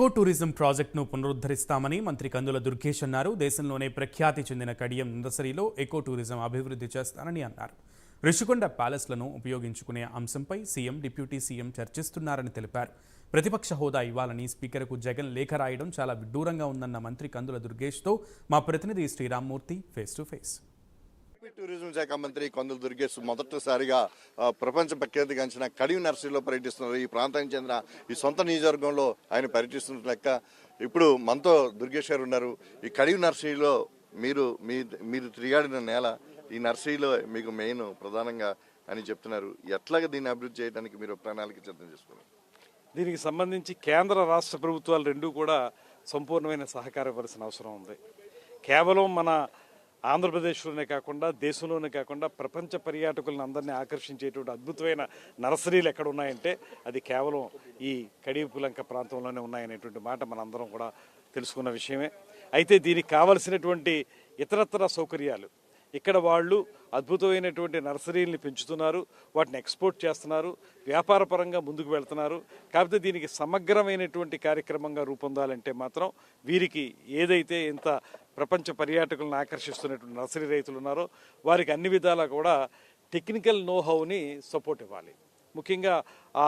Eco tourism ప్రాజెక్టును పునరుద్ధరిస్తామని మంత్రి కందుల దుర్గేష్ అన్నారు. దేశంలోనే ప్రఖ్యాతి చెందిన కడియం నర్సరీలో ఎకో టూరిజం అభివృద్ధి చేస్తానని అన్నారు. రిషికొండ ప్యాలెస్లను ఉపయోగించుకునే అంశంపై సీఎం డిప్యూటీ సీఎం చర్చిస్తున్నారని తెలిపారు. ప్రతిపక్ష హోదా ఇవ్వాలని స్పీకర్కు జగన్ లేఖ రాయడం చాలా విడ్డూరంగా ఉందన్న మంత్రి కందుల దుర్గేష్తో మా ప్రతినిధి Sriramamurthy face to face. AP tourism శాఖ మంత్రి కొందల దుర్గేష్ మొదటిసారిగా ప్రపంచ ప్రపంచ ప్రఖ్యాతిగాంచిన కడివి నర్సరీలో పర్యటిస్తున్నారు. ఈ ప్రాంతానికి చెందిన ఈ సొంత నియోజకవర్గంలో ఆయన పర్యటిస్తున్న లెక్క. ఇప్పుడు మనతో దుర్గేష్ గారు ఉన్నారు. ఈ కడివి నర్సరీలో మీరు మీ మీరు తిరిగాడిన నేల ఈ నర్సరీలో మీకు మెయిన్ ప్రధానంగా అని చెప్తున్నారు. ఎట్లాగ దీన్ని అభివృద్ధి చేయడానికి మీరు ప్రణాళిక సిద్ధం చేసుకున్నారు? దీనికి సంబంధించి కేంద్ర రాష్ట్ర ప్రభుత్వాలు రెండూ కూడా సంపూర్ణమైన సహకార ఇవ్వాల్సిన అవసరం ఉంది. కేవలం మన ఆంధ్రప్రదేశ్లోనే కాకుండా దేశంలోనే కాకుండా ప్రపంచ పర్యాటకులను అందరినీ ఆకర్షించేటువంటి అద్భుతమైన నర్సరీలు ఎక్కడ ఉన్నాయంటే అది కేవలం ఈ కడియపులంక ప్రాంతంలోనే ఉన్నాయనేటువంటి మాట మనందరం కూడా తెలుసుకున్న విషయమే. అయితే దీనికి కావలసినటువంటి ఇతరత్ర సౌకర్యాలు. ఇక్కడ వాళ్ళు అద్భుతమైనటువంటి నర్సరీల్ని పెంచుతున్నారు వాటిని ఎక్స్పోర్ట్ చేస్తున్నారు వ్యాపారపరంగా ముందుకు వెళ్తున్నారు. కాకపోతే దీనికి సమగ్రమైనటువంటి కార్యక్రమంగా రూపొందాలంటే మాత్రం వీరికి ఏదైతే ఇంత ప్రపంచ పర్యాటకులను ఆకర్షిస్తున్నటువంటి నర్సరీ రైతులు ఉన్నారో వారికి అన్ని విధాలా కూడా టెక్నికల్ నోహౌని సపోర్ట్ ఇవ్వాలి. ముఖ్యంగా ఆ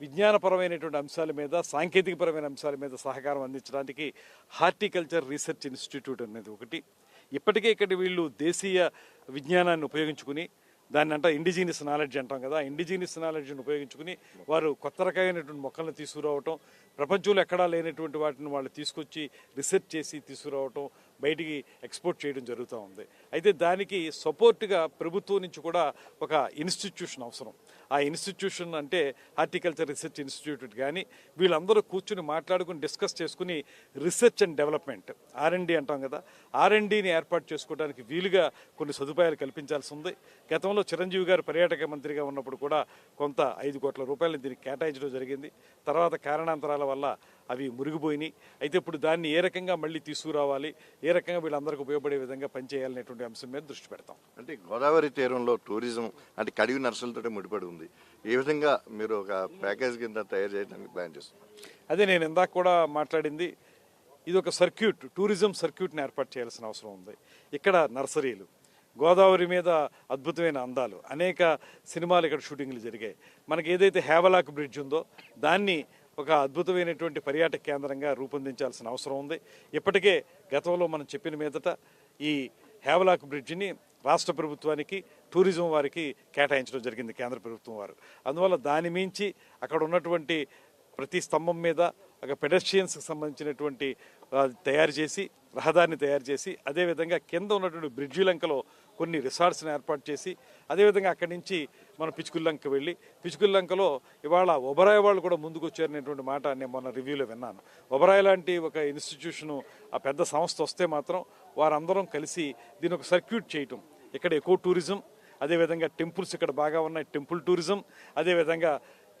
విజ్ఞానపరమైనటువంటి అంశాల మీద సాంకేతికపరమైన అంశాల మీద సహకారం అందించడానికి హార్టికల్చర్ రీసెర్చ్ ఇన్స్టిట్యూట్ అనేది ఒకటి. ఇప్పటికే ఇక్కడ వీళ్ళు దేశీయ విజ్ఞానాన్ని ఉపయోగించుకుని దాన్ని అంట ఇండిజీనియస్ నాలెడ్జ్ అంటాం కదా ఇండిజీనియస్ నాలెడ్జ్ని ఉపయోగించుకుని వారు కొత్త రకమైనటువంటి మొక్కలను తీసుకురావటం ప్రపంచంలో ఎక్కడా లేనటువంటి వాటిని వాళ్ళు తీసుకొచ్చి రీసెర్చ్ చేసి తీసుకురావటం బయటికి ఎక్స్పోర్ట్ చేయడం జరుగుతూ ఉంది. అయితే దానికి సపోర్ట్గా ప్రభుత్వం నుంచి కూడా ఒక ఇన్స్టిట్యూషన్ అవసరం. ఆ ఇన్స్టిట్యూషన్ అంటే హార్టికల్చర్ రీసెర్చ్ ఇన్స్టిట్యూట్ కానీ వీళ్ళందరూ కూర్చుని మాట్లాడుకుని డిస్కస్ చేసుకుని రీసెర్చ్ అండ్ డెవలప్మెంట్ ఆర్ఎండి అంటాం కదా ఆర్ఎండిని ఏర్పాటు చేసుకోవడానికి వీలుగా కొన్ని సదుపాయాలు కల్పించాల్సి ఉంది. గతంలో చిరంజీవి గారు పర్యాటక మంత్రిగా ఉన్నప్పుడు కూడా కొంత ఐదు కోట్ల రూపాయలు దీనికి కేటాయించడం జరిగింది. తర్వాత కారణాంతరాల వల్ల అవి మురిగిపోయినాయి. అయితే ఇప్పుడు దాన్ని ఏ రకంగా మళ్ళీ తీసుకురావాలి ఏ రకంగా వీళ్ళందరికీ ఉపయోగపడే విధంగా పనిచేయాలనేటువంటి అంశం మీద దృష్టి పెడతాం. అంటే గోదావరి తీరంలో టూరిజం అంటే కడివి నర్సరీలతో ముడిపడి ఉంది. ఏ విధంగా మీరు ఒక ప్యాకేజ్ కింద తయారు చేయడానికి ప్లాన్ చేస్తున్నారు? అదే నేను ఇందాక కూడా మాట్లాడింది ఇది ఒక సర్క్యూట్ టూరిజం సర్క్యూట్ని ఏర్పాటు చేయాల్సిన అవసరం ఉంది. ఇక్కడ నర్సరీలు గోదావరి మీద అద్భుతమైన అందాలు అనేక సినిమాలు ఇక్కడ షూటింగ్లు జరిగాయి. మనకి ఏదైతే హేవలాక్ బ్రిడ్జ్ ఉందో దాన్ని ఒక అద్భుతమైనటువంటి పర్యాటక కేంద్రంగా రూపొందించాల్సిన అవసరం ఉంది. ఇప్పటికే గతంలో మనం చెప్పిన మీదట ఈ హేవలాక్ బ్రిడ్జిని రాష్ట్ర ప్రభుత్వానికి టూరిజం వారికి కేటాయించడం జరిగింది కేంద్ర ప్రభుత్వం వారు. అందువల్ల దాని మించి అక్కడ ఉన్నటువంటి ప్రతి స్తంభం మీద ఒక పెడస్ట్రియన్స్కి సంబంధించినటువంటి తయారు చేసి రహదారిని తయారు చేసి అదేవిధంగా కింద ఉన్నటువంటి బ్రిడ్జి లంకలో కొన్ని రిసార్ట్స్ని ఏర్పాటు చేసి అదేవిధంగా అక్కడి నుంచి మనం పిచుకుల్లంక వెళ్ళి పిచుకుల్లంకలో ఇవాళ ఒబరాయ్ వాళ్ళు కూడా ముందుకు వచ్చారనేటువంటి మాట నేను మొన్న రివ్యూలో విన్నాను. ఒబరాయ్ లాంటి ఒక ఇన్స్టిట్యూషను ఆ పెద్ద సంస్థ వస్తే మాత్రం వారందరం కలిసి దీని ఒక సర్క్యూట్ చేయటం. ఇక్కడ ఎకో టూరిజం అదేవిధంగా టెంపుల్స్ ఇక్కడ బాగా ఉన్నాయి టెంపుల్ టూరిజం అదేవిధంగా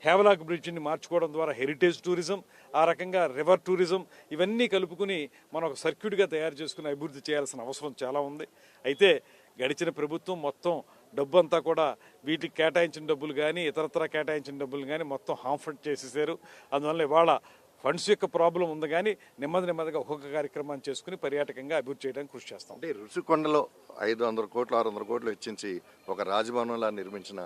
హేవలాక్ బ్రిడ్జిని మార్చుకోవడం ద్వారా హెరిటేజ్ టూరిజం ఆ రకంగా రివర్ టూరిజం ఇవన్నీ కలుపుకుని మనం ఒక సర్క్యూట్గా తయారు చేసుకుని అభివృద్ధి చేయాల్సిన అవసరం చాలా ఉంది. అయితే గడిచిన ప్రభుత్వం మొత్తం డబ్బు అంతా కూడా వీటికి కేటాయించిన డబ్బులు కానీ ఇతరత్ర కేటాయించిన డబ్బులు కానీ మొత్తం హాంఫర్ట్ చేసేసారు. అందువల్ల ఇవాళ ఫండ్స్ యొక్క ప్రాబ్లం ఉంది కానీ నెమ్మది నెమ్మదిగా ఒక్కొక్క కార్యక్రమాన్ని చేసుకుని పర్యాటకంగా అభివృద్ధి చేయడానికి కృషి చేస్తాం. అంటే రుషికొండలో ఐదు వందల కోట్లు ఆరు వందల కోట్లు వెచ్చించి ఒక రాజభవనంలా నిర్మించిన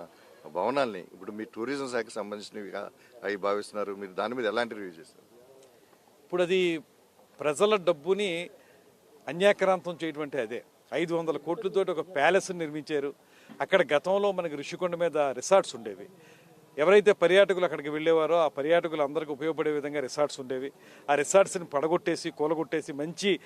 భవనాల్ని. ఇప్పుడు మీ టూరిజం శాఖకు సంబంధించినవిగా అవి భావిస్తున్నారు. మీరు దాని మీద ఎలాంటి రివ్యూ చేస్తారు? ఇప్పుడు అది ప్రజల డబ్బుని అన్యాక్రాంతం చేయటువంటి అంటే అదే. ఐదు వందల కోట్లతోటి ఒక ప్యాలెస్ నిర్మించారు. అక్కడ గతంలో మనకి ఋషికొండ మీద రిసార్ట్స్ ఉండేవి. ఎవరైతే పర్యాటకులు అక్కడికి వెళ్ళేవారో ఆ పర్యాటకులు అందరికీ ఉపయోగపడే విధంగా రిసార్ట్స్ ఉండేవి. ఆ రిసార్ట్స్ని పడగొట్టేసి కూలగొట్టేసి మంచి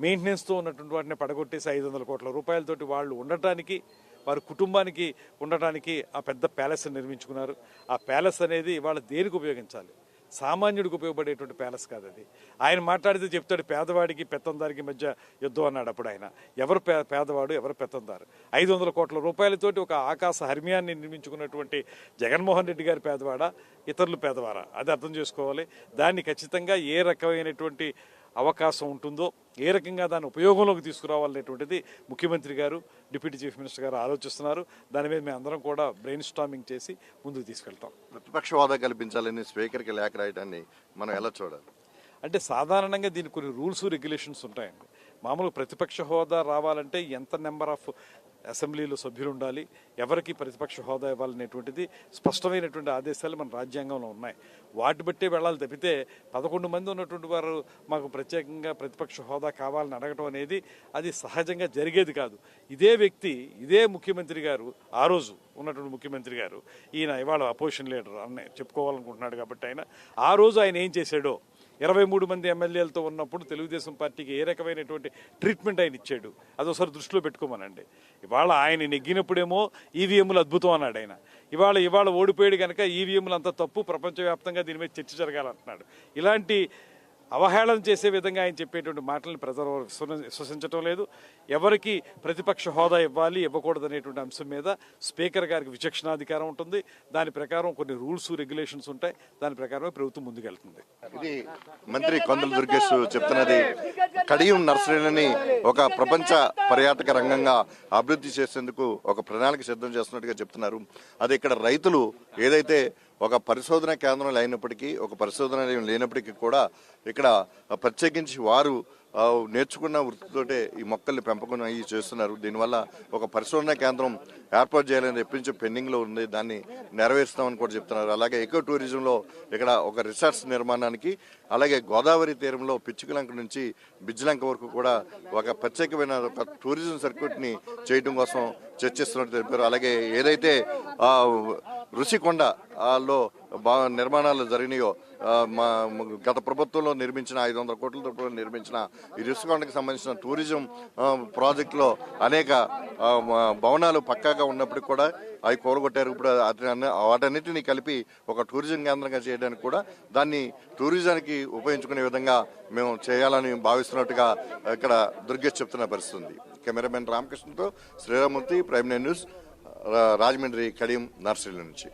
మెయింటెనెన్స్తో ఉన్నటువంటి వాటిని పడగొట్టేసి ఐదు వందల కోట్ల రూపాయలతోటి వాళ్ళు ఉండటానికి వారి కుటుంబానికి ఉండటానికి ఆ పెద్ద ప్యాలెస్ నిర్మించుకున్నారు. ఆ ప్యాలెస్ అనేది వాళ్ళ దేనికి ఉపయోగించాలి? సామాన్యుడికి ఉపయోగపడేటువంటి ప్యాలెస్ కాదు అది. ఆయన మాట్లాడితే చెప్తాడు పేదవాడికి పెత్తందారికి మధ్య యుద్ధం అన్నాడు అప్పుడు ఆయన. ఎవరు పే పేదవాడు ఎవరు పెత్తందారు? ఐదు వందల కోట్ల రూపాయలతోటి ఒక ఆకాశ హర్మ్యాన్ని నిర్మించుకున్నటువంటి జగన్మోహన్ రెడ్డి గారి పేదవాడా? ఇతరులు పేదవారా? అది అర్థం చేసుకోవాలి. దాన్ని ఖచ్చితంగా ఏ రకమైనటువంటి అవకాశం ఉంటుందో ఏ రకంగా దాన్ని ఉపయోగంలోకి తీసుకురావాలనేటువంటిది ముఖ్యమంత్రి గారు డిప్యూటీ చీఫ్ మినిస్టర్ గారు ఆలోచిస్తున్నారు. దాని మీద మేము అందరం కూడా బ్రెయిన్ స్టామింగ్ చేసి ముందుకు తీసుకెళ్తాం. ప్రతిపక్ష హోదా కల్పించాలని స్పీకర్కి లేఖ రాయడాన్ని మనం ఎలా చూడాలి? అంటే సాధారణంగా దీనికి కొన్ని రూల్స్ రెగ్యులేషన్స్ ఉంటాయండి. మామూలు ప్రతిపక్ష హోదా రావాలంటే ఎంత నెంబర్ ఆఫ్ అసెంబ్లీలో సభ్యులు ఉండాలి ఎవరికి ప్రతిపక్ష హోదా ఇవ్వాలనేటువంటిది స్పష్టమైనటువంటి ఆదేశాలు మన రాజ్యాంగంలో ఉన్నాయి. వాటి బట్టే వెళ్ళాలి తప్పితే పదకొండు మంది ఉన్నటువంటి వారు మాకు ప్రత్యేకంగా ప్రతిపక్ష హోదా కావాలని అడగటం అనేది అది సహజంగా జరిగేది కాదు. ఇదే వ్యక్తి ఇదే ముఖ్యమంత్రి గారు ఆ రోజు ఉన్నటువంటి ముఖ్యమంత్రి గారు ఈయన ఇవాళ అపోజిషన్ లీడర్ అని చెప్పుకోవాలనుకుంటున్నాడు కాబట్టి ఆయన ఆ రోజు ఆయన ఏం చేశాడో ఇరవై మూడు మంది ఎమ్మెల్యేలతో ఉన్నప్పుడు తెలుగుదేశం పార్టీకి ఏ రకమైనటువంటి ట్రీట్మెంట్ ఆయన ఇచ్చాడు? అదొకసారి దృష్టిలో పెట్టుకోమనండి. ఇవాళ ఆయన నెగ్గినప్పుడేమో ఈవీఎంలు అద్భుతం అన్నాడు ఆయన. ఇవాళ ఇవాళ ఓడిపోయాడు కనుక ఈవీఎంలు అంత తప్పు ప్రపంచవ్యాప్తంగా దీని మీద చర్చ జరగాలంటున్నాడు. ఇలాంటి అవహేళన చేసే విధంగా ఆయన చెప్పేటువంటి మాటలను ప్రజలు విశ్వ- విశ్వసించడం లేదు. ఎవరికి ప్రతిపక్ష హోదా ఇవ్వాలి ఇవ్వకూడదు అనేటువంటి అంశం మీద స్పీకర్ గారికి విచక్షణాధికారం ఉంటుంది. దాని ప్రకారం కొన్ని రూల్స్ రెగ్యులేషన్స్ ఉంటాయి. దాని ప్రకారమే ప్రభుత్వం ముందుకెళ్తుంది. ఇది మంత్రి కొందల దుర్గేష్ చెప్తున్నది. కడియం నర్సరీలని ఒక ప్రపంచ పర్యాటక రంగంగా అభివృద్ధి చేసేందుకు ఒక ప్రణాళిక సిద్ధం చేస్తున్నట్టుగా చెప్తున్నారు. అది ఇక్కడ రైతులు ఏదైతే ఒక పరిశోధన కేంద్రం లేనప్పటికీ ఒక పరిశోధన లేనప్పటికీ కూడా ఇక్కడ ప్రత్యేకించి వారు నేర్చుకున్న వృత్తితోటే ఈ మొక్కల్ని పెంపకం అయ్యి చేస్తున్నారు. దీనివల్ల ఒక పరిశోధన కేంద్రం ఏర్పాటు చేయాలని ఎప్పటి పెండింగ్లో ఉంది. దాన్ని నెరవేరుస్తామని కూడా చెప్తున్నారు. అలాగే ఎకో టూరిజంలో ఇక్కడ ఒక రిసార్ట్స్ నిర్మాణానికి అలాగే గోదావరి తీరంలో పిచ్చుకలంక నుంచి బిజ్లంక వరకు కూడా ఒక ప్రత్యేకమైన ఒక టూరిజం సర్క్యూట్ని చేయడం కోసం చర్చిస్తున్నట్టు తెలిపారు. అలాగే ఏదైతే రుషికొండలో రుషికొండ లో నిర్మాణాలు జరిగినాయో మా గత ప్రభుత్వంలో నిర్మించిన ఐదు వందల కోట్ల రూపాయలు నిర్మించిన ఈ రుషికొండకు సంబంధించిన టూరిజం ప్రాజెక్టులో అనేక భవనాలు పక్కాగా ఉన్నప్పటికీ కూడా అవి కూలగొట్టారు. ఇప్పుడు వాటన్నిటిని కలిపి ఒక టూరిజం కేంద్రంగా చేయడానికి కూడా దాన్ని టూరిజానికి ఉపయోగించుకునే విధంగా మేము చేయాలని భావిస్తున్నట్టుగా ఇక్కడ దుర్గేష్ చెప్తున్న పరిస్థితి ఉంది. కెమెరామెన్ రామకృష్ణతో శ్రీరామూర్తి ప్రైమ్ న్యూస్ రాజమండ్రి కడియం నర్సరీల నుంచి.